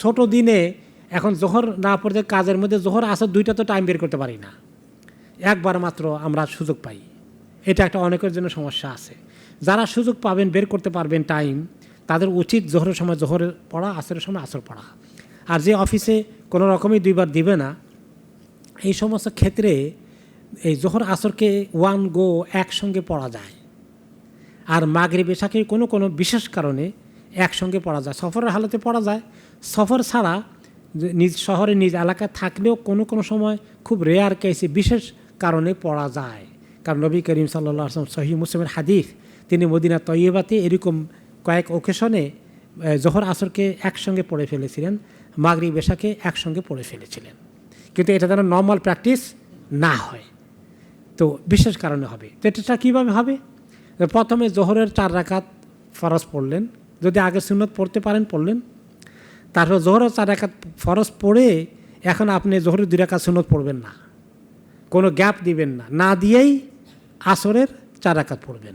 ছোট দিনে এখন জোহর না পড়তে কাজের মধ্যে জোহর আসর দুইটা তো টাইম বের করতে পারি না। একবার মাত্র আমরা সুযোগ পাই। এটা একটা অনেকের জন্য সমস্যা আছে। যারা সুযোগ পাবেন, বের করতে পারবেন টাইম তাদের উচিত জোহরের সময় জোহর পড়া, আসরের সময় আসর পড়া। আর যে অফিসে কোনো রকমই দুইবার দিবে না, এই সমস্ত ক্ষেত্রে এই জোহর, আসরকে ওয়ান গো একসঙ্গে পড়া যায়। আর মাগরি বেশাকে কোনো কোনো বিশেষ কারণে একসঙ্গে পড়া যায়। সফরের হালতে পড়া যায়। সফর ছাড়া নিজ শহরে, নিজ এলাকায় থাকলেও কোনো কোনো সময় খুব রেয়ার কেসে বিশেষ কারণে পড়া যায়। কারণ নবী করিম সাল্লা আসলাম সহি মুসলিমের হাদিস, তিনি মদিনা তৈবাতে এরকম কয়েক ওকেশনে জোহর আসরকে একসঙ্গে পড়ে ফেলেছিলেন মাগরি বেশাকে একসঙ্গে পড়ে ফেলেছিলেন। কিন্তু এটা যেন নর্মাল প্র্যাকটিস না হয়। তো বিশেষ কারণে হবে। তো এটা কীভাবে হবে? প্রথমে জোহরের চার রাকাত ফরজ পড়লেন। যদি আগে সুন্নত পড়তে পারেন, পড়লেন। তারপর জোহরের চার একাত ফরজ পড়ে এখন আপনি জোহরের দুই রাকাত সুন্নত পড়বেন না। কোনো গ্যাপ দিবেন না। না দিয়েই আসরের চার একাত পড়বেন।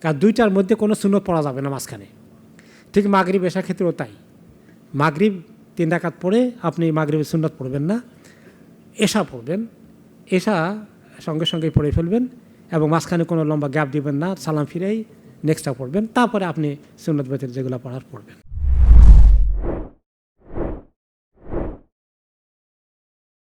কারণ দুইটার মধ্যে কোনো সুন্নত পড়া যাবে না মাঝখানে। ঠিক মাগরিব এশা ক্ষেত্রেও তাই। মাগরিব তিন রাকাত পড়ে আপনি মাগরিবের সুন্নত পড়বেন না। এশা পড়বেন। এশা সঙ্গে সঙ্গে পড়ে ফেলবেন এবং মাঝখানে কোনো লম্বা গ্যাপ দিবেন না। সালাম ফিরেই নেক্সটটা পড়বেন। তারপরে আপনি সুন্নত বেতের যেগুলো পড়ার পড়বেন।